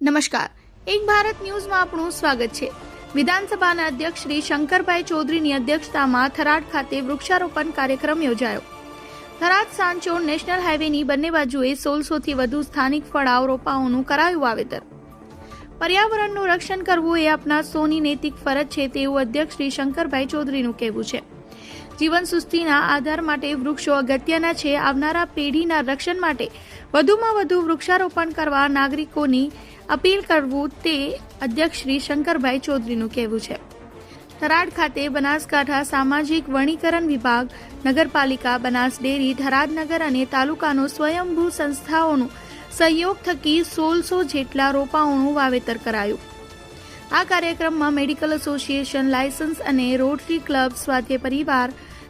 નમસ્કાર. એક ભારત ન્યૂઝમાં આપણું સ્વાગત છે. વિધાનસભાના અધ્યક્ષ શ્રી શંકરભાઈ ચૌધરીની અધ્યક્ષતામાં થરાદ ખાતે વૃક્ષારોપણ કાર્યક્રમ યોજાયો. થરાદ સાંચોર નેશનલ હાઈવેની બંને બાજુએ સોળસોથી વધુ સ્થાનિક ફળાવ રોપાઓનું કરાયું વાવેતર. પર્યાવરણનું રક્ષણ કરવું એ આપના સૌની નૈતિક ફરજ છે તેવું અધ્યક્ષ શ્રી શંકરભાઈ ચૌધરીનું કહેવું છે. જીવન સુસ્તીના આધાર માટે વૃક્ષો અગત્યના છે. આવનારા પેઢીના રક્ષણ માટે વધુમાં વધુ વૃક્ષારોપણ કરવા નાગરિકોની અપીલ કરવું તે અધ્યક્ષ શ્રી શંકરભાઈ ચૌધરીનું કહેવું છે. થરાદ ખાતે બનાસકાંઠા સામાજિક વણીકરણ વિભાગ, નગરપાલિકા, બનાસ ડેરી, થરાદનગર અને તાલુકાનો સ્વયંભૂ સંસ્થાઓનું સહયોગ થકી સોળસો જેટલા રોપાઓનું વાવેતર કરાયું. આ કાર્યક્રમમાં મેડિકલ એસોસિએશન લાયસન્સ અને રોટરી ક્લબ સ્વાધ્ય પરિવાર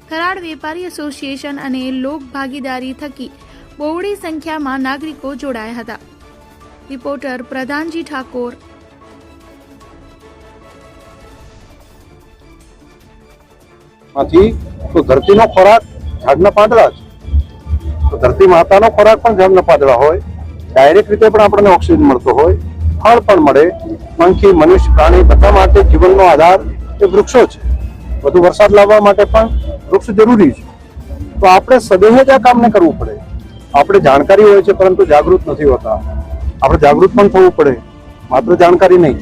થરાડ વેપારી એસોસિએશન અને લોક ભાગીદારી થકી બહોળી સંખ્યામાં નાગરિકો જોડાયા હતા. રિપોર્ટર પ્રધાનજી ઠાકોર. માંથી તો ધરતીનો ખોરાક ઝાડના પાંદડા છે. તો ધરતી માતાનો ખોરાક પણ ઝાડના પાંદડા હોય. ડાયરેક્ટ રીતે પણ આપણને ઓક્સિજન મળતો હોય. ફળ પણ મળે. પંખી મનુષ્ય, પ્રાણી બધા માટે જીવનનો આધાર એ વૃક્ષો છે. વધુ વરસાદ લાવવા માટે પણ વૃક્ષ જરૂરી છે. તો આપણે સદેહ જ આ કામને કરવું પડે. આપણે જાણકારી હોય છે, પરંતુ જાગૃત નથી હોતા. આપણે જાગૃત પણ થવું પડે. માત્ર જાણકારી નહીં.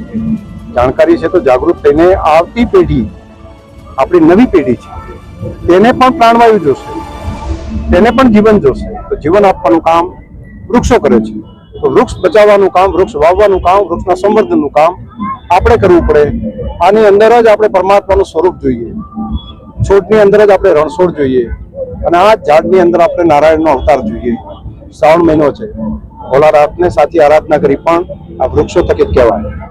જાણકારી છે તો જાગૃત થઈને આવતી પેઢી, આપણી નવી પેઢી છે, તેને પણ પ્રાણવાયુ જોશે. તેને પણ જીવન જોશે. તો જીવન આપવાનું કામ વૃક્ષો કરે છે. તો વૃક્ષ બચાવવાનું કામ, વૃક્ષ વાવવાનું કામ, વૃક્ષના સંવર્ધનનું કામ આપણે કરવું પડે. આની અંદર જ આપણે પરમાત્માનું સ્વરૂપ જોઈએ. છોડની અંદર જ આપણે રણછોડ જોઈએ. અને આ ઝાડની અંદર આપણે નારાયણનો અવતાર જોઈએ. શ્રાવણ મહિનો છે. ભોળાનાથને સાચી આરાધના કરી પણ આ વૃક્ષો જ કહેવાય.